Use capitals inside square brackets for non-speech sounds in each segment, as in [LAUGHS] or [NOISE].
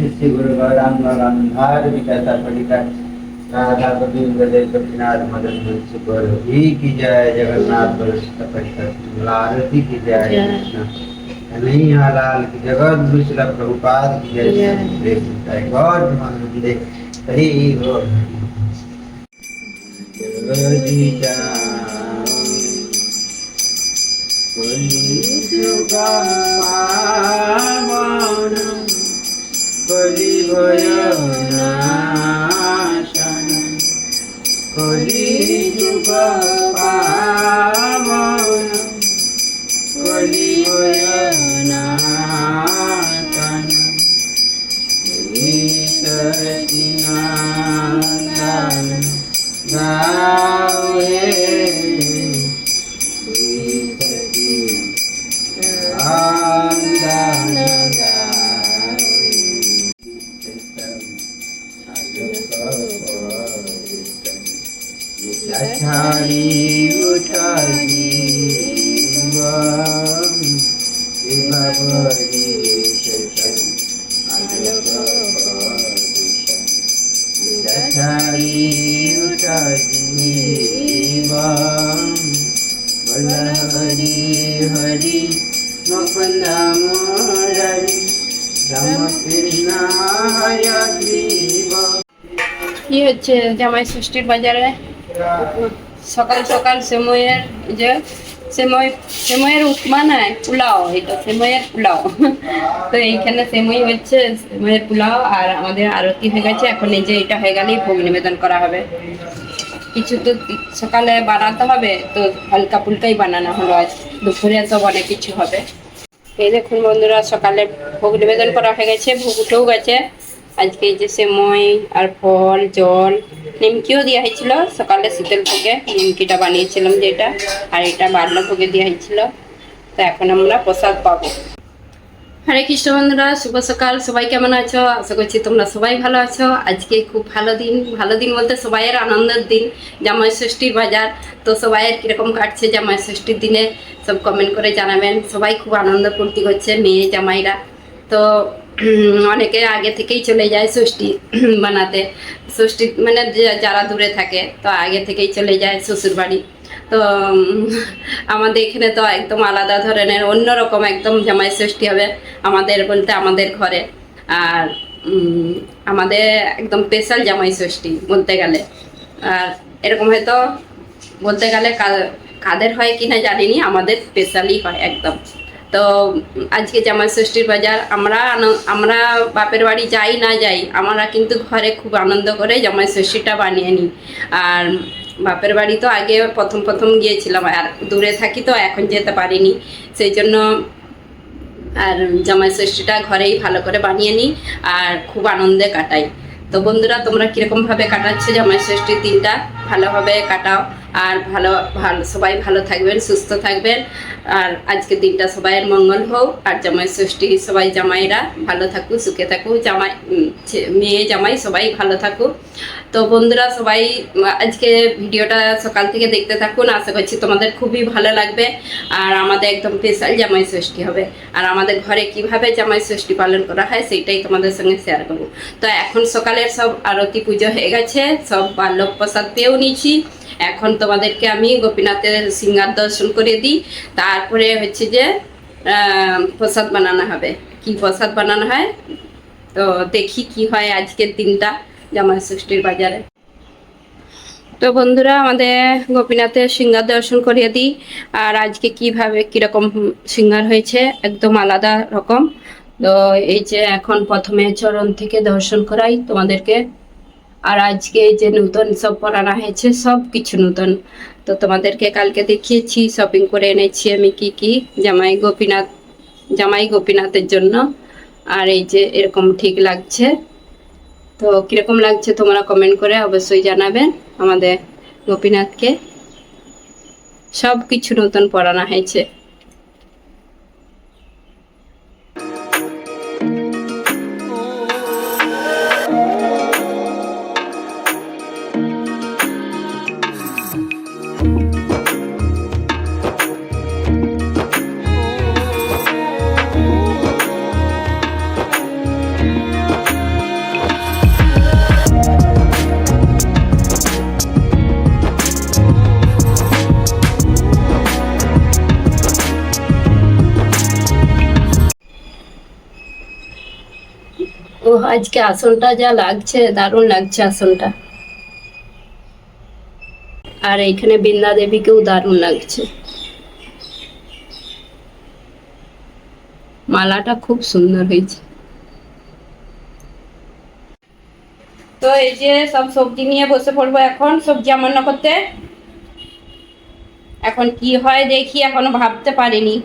श्री गुरु गौरांग गंगार विकता पड़िता राधा गोविंद जय गोपीनाथ मदन मुंशी गौर ही की जय जगन्नाथ बलष्ट परिकर की जय कन्हैया लाल की जगत विश्ल प्रभुपाद की जय। गौर मंदे हरि हो जगजीता কলি ভয় নাশন কলি যুগ পাবন কলি ভয় নাশন গাও হে মকন্দ মুরারি রামকৃষ্ণ কি হচ্ছে জামাই ষষ্ঠীর বাজারে? সকাল সকাল সেময়ের যে সেময় সেময়ের উপমা নাই, পোলাও এটা সেময়ের পোলাও। তো এইখানে সেমই হচ্ছে সেময়ের পোলাও আর আমাদের আরতি হয়ে গেছে, এখন এই যে এটা হয়ে গেলেই ভোগ নিবেদন করা হবে। কিছু তো সকালে বানাতে হবে, তো হালকা ফুলকাই বানানো হলো আজ। দুপুরে সব অনেক কিছু হবে। এই দেখুন বন্ধুরা, সকালে ভোগ নিবেদন করা হয়ে গেছে, ভোগ উঠেও গেছে। আজকে যে সে মই আর ফল, জল, নিমকিও দেওয়া হয়েছিল, সকালে শীতল ভোগে নিমকিটা বানিয়েছিলাম যেটা, আর এটা বার্লা ভোগে দেওয়া হয়েছিল। তো এখন আমরা প্রসাদ পাবো। হরে কৃষ্ণ বন্ধুরা, শুভ সকাল। সবাই কেমন আছো? আশা করছি তোমরা সবাই ভালো আছো। আজকে খুব ভালো দিন। ভালো দিন বলতে সবাইয়ের আনন্দের দিন, জামাই ষষ্ঠীর বাজার। তো সবাইয়ের কীরকম কাটছে জামাই ষষ্ঠীর দিনে, সব কমেন্ট করে জানাবেন। সবাই খুব আনন্দ ফুর্তি করছে মেয়ে জামাইরা। তো অনেকে আগে থেকেই চলে যায় ষষ্ঠী বানাতে। ষষ্ঠী মানে যারা দূরে থাকে, তো আগে থেকেই চলে যায় শ্বশুর বাড়ি তো আমাদের এখানে তো একদম আলাদা ধরনের, অন্যরকম একদম জামাই ষষ্ঠী হবে আমাদের বলতে আমাদের ঘরে। আর আমাদের একদম স্পেশাল জামাই ষষ্ঠী বলতে গেলে। আর এরকম হয়তো বলতে গেলে কাদের হয় কি কিনা জানিনি, আমাদের স্পেশালি হয় একদম। তো, আজকে জামাই ষষ্ঠীর বাজার আমরা আমরা বাপের বাড়ি যাই না যাই, আমরা কিন্তু ঘরে খুব আনন্দ করে জামাই ষষ্ঠীটা বানিয়ে নিই। আর বাপের বাড়ি তো আগে প্রথম প্রথম গিয়েছিলাম, আর দূরে থাকি তো এখন যেতে পারিনি। সেই জন্য আর জামাই ষষ্ঠীটা ঘরেই ভালো করে বানিয়ে নিই আর খুব আনন্দে কাটাই। তো বন্ধুরা, তোমরা কীরকমভাবে কাটাচ্ছে জামাই ষষ্ঠীর দিনটা? ভালোভাবে কাটাও। আর ভালো ভালো, সবাই ভালো থাকবেন, সুস্থ থাকবেন। আর আজকের দিনটা সবাইয়ের মঙ্গল হোক। আর জামাই ষষ্ঠী, সবাই জামাইরা ভালো থাকুক, সুখে থাকুক। জামাই মেয়ে, জামাই সবাই ভালো থাকুক। তো বন্ধুরা, সবাই আজকে ভিডিওটা সকাল থেকে দেখতে থাকুন। আশা করছি তোমাদের খুবই ভালো লাগবে। আর আমাদের একদম স্পেশাল জামাই ষষ্ঠী হবে। আর আমাদের ঘরে কীভাবে জামাই ষষ্ঠী পালন করা হয়, সেইটাই তোমাদের সঙ্গে শেয়ার করব। তো এখন সকালের সব আরতি পুজো হয়ে গেছে। সব বাল্যক প্রসাদ পেয়েও নিয়েছি। এখন তোমাদেরকে আমি গোপীনাথের সিঙ্গার দর্শন করে দিই। তারপরে হচ্ছে যে প্রসাদ বানানো হবে। কি প্রসাদ বানানো হয়? তো দেখি কি হয় আজকের দিনটা জামাই ষষ্ঠীর বাজারে। তো বন্ধুরা, আমাদের গোপীনাথের সিঙ্গার দর্শন করিয়ে দিই। আর আজকে কীভাবে, কীরকম সিঙ্গার হয়েছে, একদম আলাদা রকম। তো এই যে এখন প্রথমে চরণ থেকে দর্শন করাই তোমাদেরকে। আর আজকে যে নতুন সব পরানো হয়েছে, সব কিছু নতুন। তো তোমাদেরকে কালকে দেখিয়েছি শপিং করে এনেছি আমি কি কি, জামাই গোপীনাথ, জামাই গোপীনাথের জন্য। আর এই যে এরকম ঠিক লাগছে। তো কীরকম লাগছে তোমরা কমেন্ট করে অবশ্যই জানাবেন আমাদের গোপীনাথকে। সব কিছু নতুন পড়ানো হয়েছে। আজকে আসনটা যা লাগছে, দারুণ লাগছে আসনটা। আর এইখানে বৃন্দা দেবীকেও দারুণ লাগছে। মালাটা খুব সুন্দর হয়েছে। তো এই যে সব সবজি নিয়ে বসে পড়ব এখন, সবজি রান্না করতে। এখন কি হয় দেখি, এখনও ভাবতে পারিনি।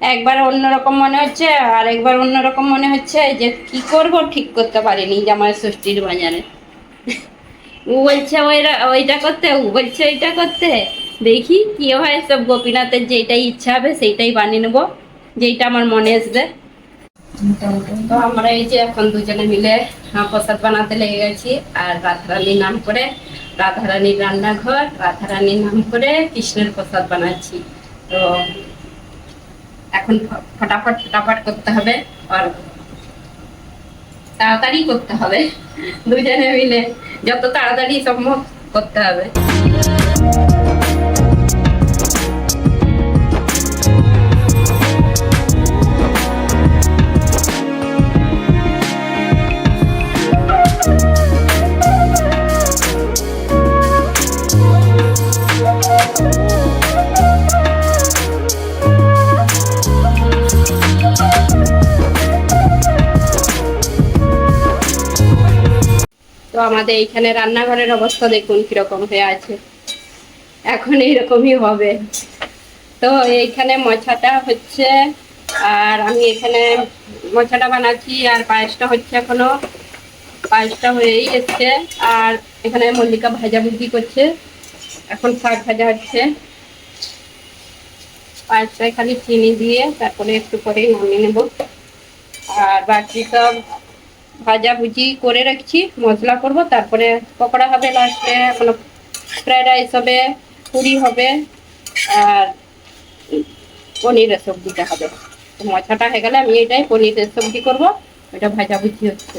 একবার অন্যরকম মনে হচ্ছে, আর একবার অন্যরকম মনে হচ্ছে যে কি করব ঠিক করতে পারিনি জামাই ষষ্ঠীর বাজারে। ও বলছে ওইটা ওইটা করতে, ও বলছে ওইটা করতে। দেখি কি হয়, সব গোপীনাথের যেটাই ইচ্ছা হবে সেইটাই বানিয়ে নেব, যেইটা আমার মনে আসবে তো আমরা এই যে এখন দুজনে মিলে প্রসাদ বানাতে লেগে গেছি, আর রাধারানীর নাম করে, রাধারানীর রান্নাঘর, রাধারানীর নাম করে কৃষ্ণের প্রসাদ বানাচ্ছি। তো এখন ফটাফট ফটাফট করতে হবে আর তাড়াতাড়ি করতে হবে। দুজনে মিলে যত তাড়াতাড়ি সম্ভব করতে হবে। আমাদের এইখানে রান্নাঘরের অবস্থা দেখুন কীরকম হয়ে আছে। এখন এইরকমই হবে। তো এইখানে মোছাটা হচ্ছে, আর আমি এখানে মোছাটা বানাচ্ছি, আর পায়েসটা হচ্ছে এখনও। পায়েসটা হয়েই এসছে, আর এখানে মল্লিকা ভাজা ভাজাভুজি করছে। এখন শাক ভাজা হচ্ছে। পায়েসটায় খালি চিনি দিয়ে তারপরে একটু পরেই নামিয়ে নেব। আর বাকি সব ভাজা ভুজি করে রাখছি, মশলা করব, তারপরে পকোড়া হবে লাস্টে এখনও ফ্রাইড রাইস হবে, পুরি হবে, আর পনিরের সবজিটা হবে। মশাটা হয়ে গেলে আমি এটাই পনিরের সবজি করব এটা ভাজা ভুজি হচ্ছে।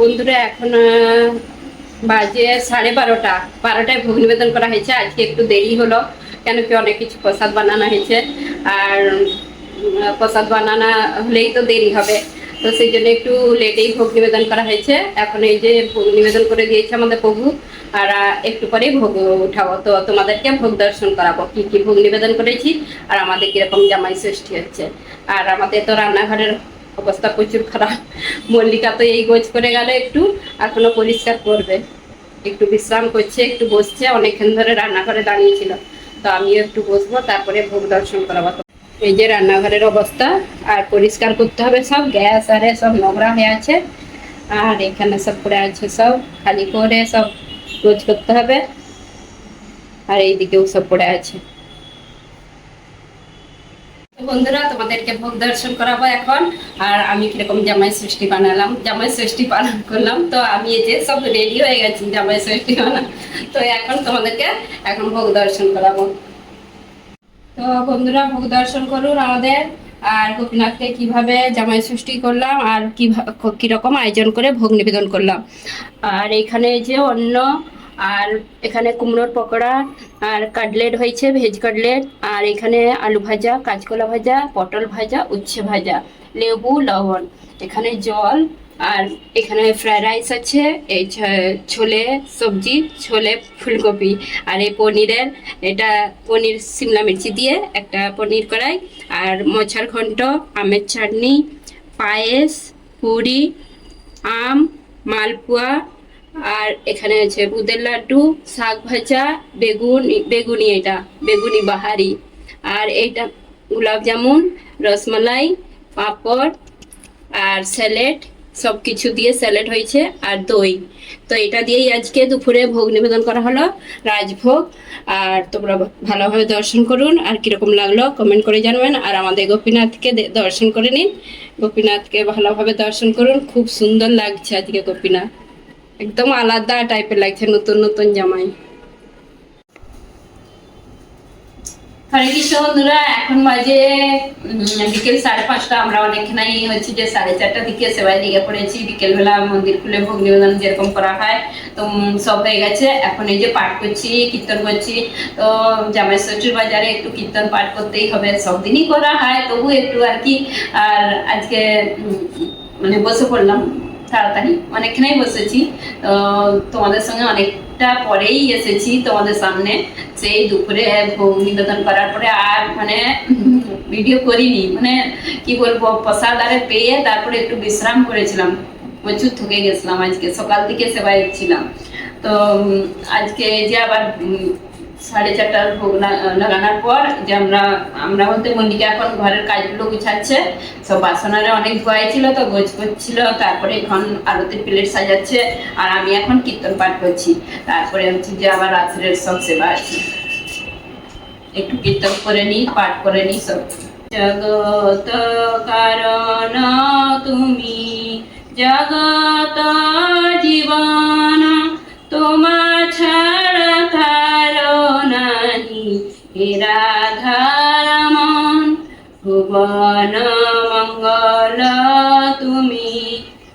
বন্ধুরা, এখন বাজে সাড়ে বারোটা। বারোটায় ভোগ নিবেদন করা হয়েছে। আজকে একটু দেরি হলো, কেন কি অনেক কিছু প্রসাদ বানানো হয়েছে। আর প্রসাদ বানানো হলেই তো দেরি হবে। তো সেই জন্য একটু লেটেই ভোগ নিবেদন করা হয়েছে। এখন এই যে ভোগ নিবেদন করে দিয়েছে আমাদের প্রভু, আর একটু পরেই ভোগ উঠাবো। তো তোমাদেরকে ভোগ দর্শন করাবো। কি কি ভোগ নিবেদন করেছি, আর আমাদের কীরকম জামাই ষষ্ঠী হচ্ছে। আর আমাদের তো রান্নাঘরের অবস্থা প্রচুর খারাপ। মল্লিকা তো এই গোছ করে গেল একটু, আর কোনো পরিষ্কার করবে। একটু বিশ্রাম করছে, একটু বসছে, অনেকক্ষণ ধরে রান্নাঘরে দাঁড়িয়েছিল। তো আমিও একটু বসবো, তারপরে ভোগ দর্শন করাবো। এই যে রান্নাঘরের অবস্থা, আর পরিষ্কার করতে হবে সব, গ্যাস আরে সব নোংরা হয়ে আছে। আর এখানে সব পড়ে আছে সব, খালি করে সব গোছ করতে হবে। আর এইদিকেও সব পড়ে আছে। বন্ধুরা, তোমাদেরকে ভোগ দর্শন করাবো এখন। আর আমি কীরকম জামাই ষষ্ঠী বানালাম, জামাই ষষ্ঠী পালন করলাম। তো আমি এই যে সব রেডি হয়ে গেছি জামাই ষষ্ঠী বানা তো এখন তোমাদেরকে এখন ভোগ দর্শন করাবো। তো বন্ধুরা, ভোগ দর্শন করুন আমাদের। আর গোপীনাথকে কীভাবে জামাই ষষ্ঠী করলাম আর কি কীরকম আয়োজন করে ভোগ নিবেদন করলাম। আর এখানে যে অন্য আর এখানে কুমড়োর পকোড়া, আর কাটলেট হয়েছে, ভেজ কাটলেট, আর এখানে আলু ভাজা, কাঁচকলা ভাজা, পটল ভাজা, উচ্ছে ভাজা, লেবু, লবণ। এখানে জল, আর এখানে ফ্রাইড রাইস আছে, এই ছোলে সবজি, ছোলে ফুলকপি, আর এই পনিরের, এটা পনির সিমলা মির্চি দিয়ে একটা পনির কড়াই, আর মোছার ঘন্ট, আমের চাটনি, পায়েস, পুরি, আম, মালপোয়া আর এখানে আছে বুদের লাড্ডু, শাক ভাজা, বেগুন, বেগুনি এটা, বেগুনি বাহারি। আর এইটা গোলাপ জামুন, রসমালাই, পাঁপড় আর স্যালেড সব কিছু দিয়ে স্যালেড হয়েছে আর দই। তো এটা দিয়েই আজকে দুপুরে ভোগ নিবেদন করা হলো, রাজভোগ। আর তোমরা ভালোভাবে দর্শন করুন আর কীরকম লাগল কমেন্ট করে জানবেন। আর আমাদের গোপীনাথকে দর্শন করে নিন। গোপীনাথকে ভালোভাবে দর্শন করুন। খুব সুন্দর লাগছে আজকে গোপীনাথ। একদম আলাদা টাইপের লাগছে, নতুন নতুন জামাই। হরে বন্ধুরা, এখন বাজে বিকেল সাড়ে পাঁচটা। আমরা অনেকখানি হচ্ছে যে সাড়ে চারটা দিকে সেবাই দিকে পড়েছি। বিকেলবেলা মন্দির খুলে ভোগ নিবেদন যেরকম করা হয়, তো সব হয়ে গেছে। এখন এই যে পাঠ করছি, কীর্তন করছি, তো, জামাই ষষ্ঠীর বাজারে একটু কীর্তন পাঠ করতেই হবে। সব দিনই করা হয়, তবু একটু আর কি, আর আজকে মানে বসে পড়লাম। তাড়াতাড়ি অনেকখানেই বসেছি। তোমাদের সঙ্গে অনেকটা পরেই এসেছি তোমাদের সামনে। সেই দুপুরে নিবেদন করার পরে আর মানে ভিডিও করিনি। মানে কি বলব, প্রসাদ আরে পেয়ে তারপরে একটু বিশ্রাম করেছিলাম। প্রচুর থকে গেছিলাম আজকে। সকাল থেকে সেবায় ছিলাম। তো আজকে যে আবার সাড়ে চারটার ভোগ লাগানোর পর যে আমরা আমরা বলতে মল্লিকা এখন ঘরের কাজগুলো গুছাচ্ছে। সব বাসনারে অনেক ভয় ছিল তো গোছ করছিল তারপরে এখন আরতির প্লেট সাজাচ্ছে আর আমি এখন কীর্তন পাঠ করছি। তারপরে হচ্ছে যে আবার রাত্রের সব সেবা আছে। একটু কীর্তন করে নিই, পাঠ করে নিই সব। জগত কারণ তুমি, জগত জীবন তোমা হে রাধারমন ভুবন মঙ্গল তুমি,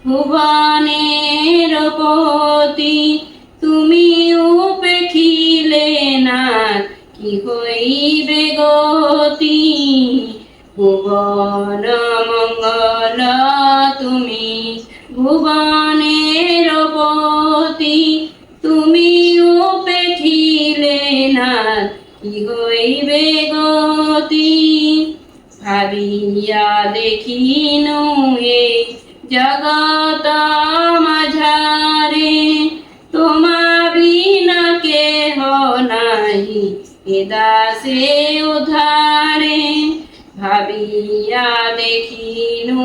ভুবনের পতি তুমি উপেক্ষিলে না, কি হইবে গতি? ভুবন মঙ্গল তুমি ভুবনের হইবে গতি ভাবিয়া দেখিনু এ জগত মাঝারে। তোমা বিনা কেহ নাহি এ দাসে উধারে। ভাবিয়া দেখিনু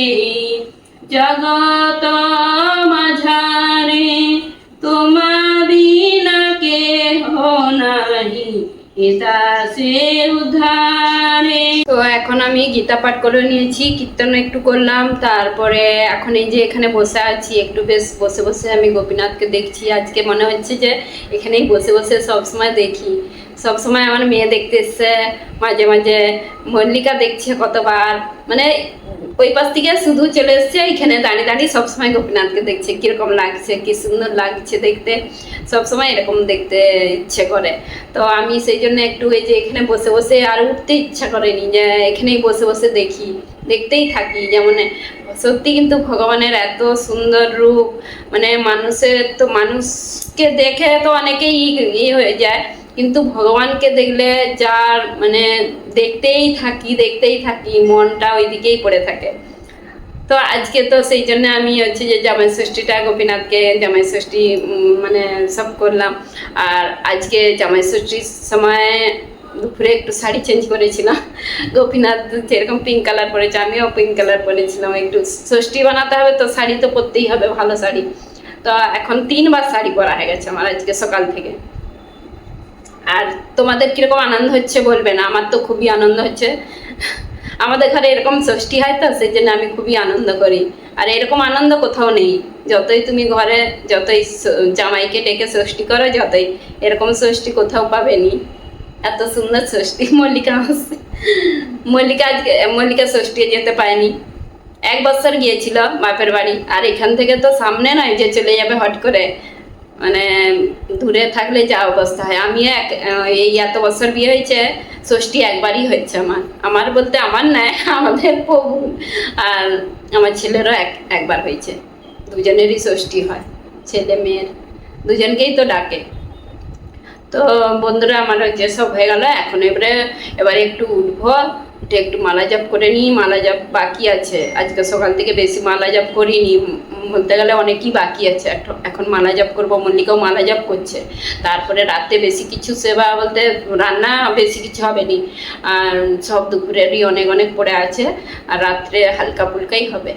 এ জগত মাঝারে। তোমা তো এখন আমি গীতা পাঠ করে নিয়েছি, কীর্তন একটু করলাম, তারপরে এখন এই যে এখানে বসে আছি, একটু বেশ বসে বসে আমি গোপীনাথকে দেখছি। আজকে মনে হচ্ছে যে এখানেই বসে বসে সব সময় দেখি। সব সময় আমার মেয়ে দেখতে এসছে, মাঝে মাঝে মল্লিকা দেখছে কতবার। মানে ওই পাশ থেকে শুধু চলে এসছে, এখানে দাঁড়িয়ে দাঁড়িয়ে সবসময় গোপীনাথকে দেখছে, কীরকম লাগছে, কি সুন্দর লাগছে দেখতে। সবসময় এরকম দেখতে ইচ্ছে করে। তো আমি সেই জন্য একটু এই যে এখানে বসে বসে আর উঠতে ইচ্ছা করেনি, যে এখানেই বসে বসে দেখি, দেখতেই থাকি যেমন। সত্যি কিন্তু ভগবানের এত সুন্দর রূপ মানে মানুষের তো মানুষকে দেখে তো অনেকেই ইয়ে হয়ে যায়। কিন্তু ভগবানকে দেখলে যার মানে দেখতেই থাকি দেখতেই থাকি, মনটা ওই দিকেই পড়ে থাকে। তো আজকে তো সেই জন্য আমি হচ্ছে যে জামাই ষষ্ঠীটা গোপীনাথকে জামাই ষষ্ঠী মানে সব করলাম। আর আজকে জামাই ষষ্ঠীর সময় দুপুরে একটু শাড়ি চেঞ্জ করেছিলাম। [LAUGHS] গোপীনাথ যেরকম পিঙ্ক কালার পরেছে, আমিও পিঙ্ক কালার পরেছিলাম। একটু ষষ্ঠী বানাতে হবে তো শাড়ি তো পরতেই হবে, ভালো শাড়ি। তো এখন তিনবার শাড়ি পরা হয়ে গেছে আমার আজকে সকাল থেকে। আর তোমাদের কীরকম আনন্দ হচ্ছে বলবে না? আমার তো খুবই আনন্দ হচ্ছে। আমাদের ঘরে এরকম ষষ্ঠী হয় তো, সেই জন্য আমি খুবই আনন্দ করি। আর এরকম আনন্দ কোথাও নেই। যতই তুমি ঘরে যতই জামাইকে ডেকে ষষ্ঠী করো, যতই এরকম ষষ্ঠী কোথাও পাবেনি এত সুন্দর ষষ্ঠী। মল্লিকা আসছে। মল্লিকা আজকে, মল্লিকা ষষ্ঠী যেতে পায়নি এক বছর গিয়েছিল বাপের বাড়ি। আর এখান থেকে তো সামনে নয় যে চলে যাবে হট করে। মানে দূরে থাকলে যা অবস্থা হয়। আমি এক এই এত বছর বিয়ে হয়েছে, ষষ্ঠী একবারই হয়েছে আমার। আমার বলতে আমার নয়, [LAUGHS] আমাদের প্রভু আর আমার ছেলেরও এক, একবার হয়েছে। দুজনেরই ষষ্ঠী হয়, ছেলে মেয়ের। দুজনকেই তো ডাকে। তো বন্ধুরা, আমার যেসব হয়ে গেল, এখন এবারে এবারে একটু উঠবো। উঠে একটু মালা জাপ করে নিই মালা জাপ বাকি আছে। আজকে সকাল থেকে বেশি মালা জাপ করিনি। বলতে গেলে অনেকই বাকি আছে। এখন- এখন মালা জাপ করব, মল্লিকাও মালা জাপ করছে। তারপরে রাতে বেশি কিছু সেবা বলতে রান্না বেশি কিছু হবে নি। আর সব দুপুরেরই অনেক অনেক পড়ে আছে। আর রাত্রে হালকা ফুলকাই হবে।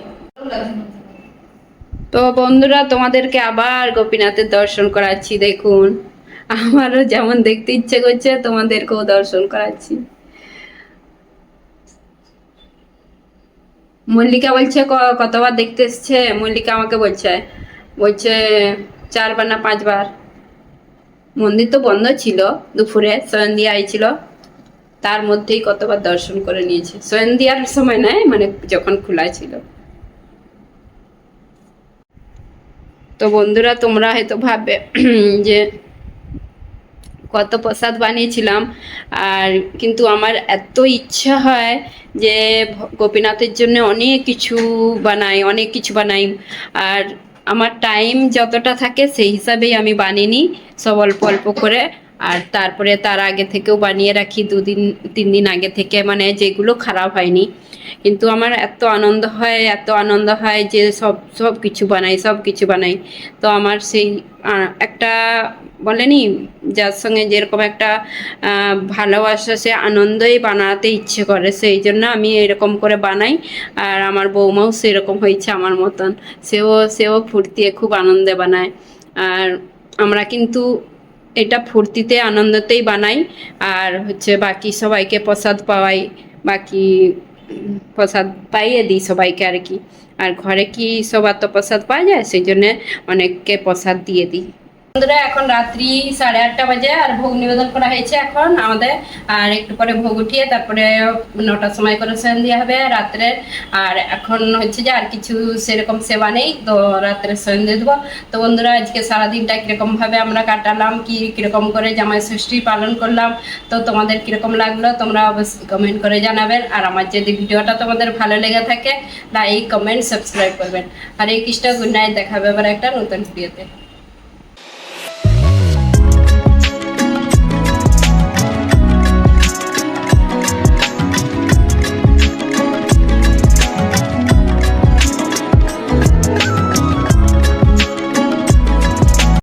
তো বন্ধুরা, তোমাদেরকে আবার গোপীনাথের দর্শন করাচ্ছি। দেখুন, আমারও যেমন দেখতে ইচ্ছে করছে, তোমাদেরকেও দর্শন করাচ্ছি। মল্লিকা বলছে কতবার দেখতে এসছে? মল্লিকা আমাকে বলছে বলছে, চারবার না পাঁচবার? মন্দির তো বন্ধ ছিল দুপুরে, সন্ধ্যা আইছিল। তার মধ্যেই কতবার দর্শন করে নিয়েছে। সন্ধ্যার সময় নয় মানে যখন খোলা ছিল। তো বন্ধুরা, তোমরা হয়তো ভাববে যে কত প্রসাদ বানিয়েছিলাম। আর কিন্তু আমার এত ইচ্ছা হয় যে গোপীনাথের জন্য অনেক কিছু বানাই, অনেক কিছু বানাই। আর আমার টাইম যতটা থাকে সেই হিসাবেই আমি বানিয়ে নিই, সব অল্প অল্প করে। আর তারপরে তার আগে থেকেও বানিয়ে রাখি, দুদিন, তিন দিন আগে থেকে মানে যেগুলো খারাপ হয়নি। কিন্তু আমার এত আনন্দ হয়, এত আনন্দ হয় যে সব সব কিছু বানাই, সব কিছু বানাই। তো আমার সেই একটা বলেনি? যার সঙ্গে যেরকম একটা ভালোবাসা সে আনন্দই বানাতে ইচ্ছে করে, সেই জন্য আমি এরকম করে বানাই। আর আমার বৌমাও সেরকম হয়েছে আমার মতন। সেও সেও ফুর্তিয়ে খুব আনন্দে বানায়। আর আমরা কিন্তু এটা ফুর্তিতে, আনন্দতেই বানাই। আর হচ্ছে বাকি সবাইকে প্রসাদ পাওয়াই, বাকি প্রসাদ পাইয়ে দিই সবাইকে আর কি। আর ঘরে কি সবার তো প্রসাদ পাওয়া যায়? সেই জন্যে অনেককে প্রসাদ দিয়ে দিই। বন্ধুরা, এখন রাত্রি সাড়ে আটটা বাজে আর ভোগ নিবেদন করা হয়েছে এখন আমাদের। আর একটু পরে ভোগ উঠিয়ে তারপরে নটার সময় করে সন্ধ্যা হবে রাত্রে। আর এখন হচ্ছে যে আর কিছু সেরকম সেবা নেই, তো রাত্রে সন্ধ্যে দেবো। তো বন্ধুরা, আজকে সারাদিনটা কীরকম ভাবে আমরা কাটালাম, কি কীরকম করে জামাই ষষ্ঠী পালন করলাম, তো তোমাদের কীরকম লাগল তোমরা অবশ্যই কমেন্ট করে জানাবেন। আর আমার যদি ভিডিওটা তোমাদের ভালো লেগে থাকে লাইক কমেন্ট সাবস্ক্রাইব করবেন। আর এই কৃষ্ণ গুড নাইট দেখাবে আবার একটা নতুন ভিডিওতে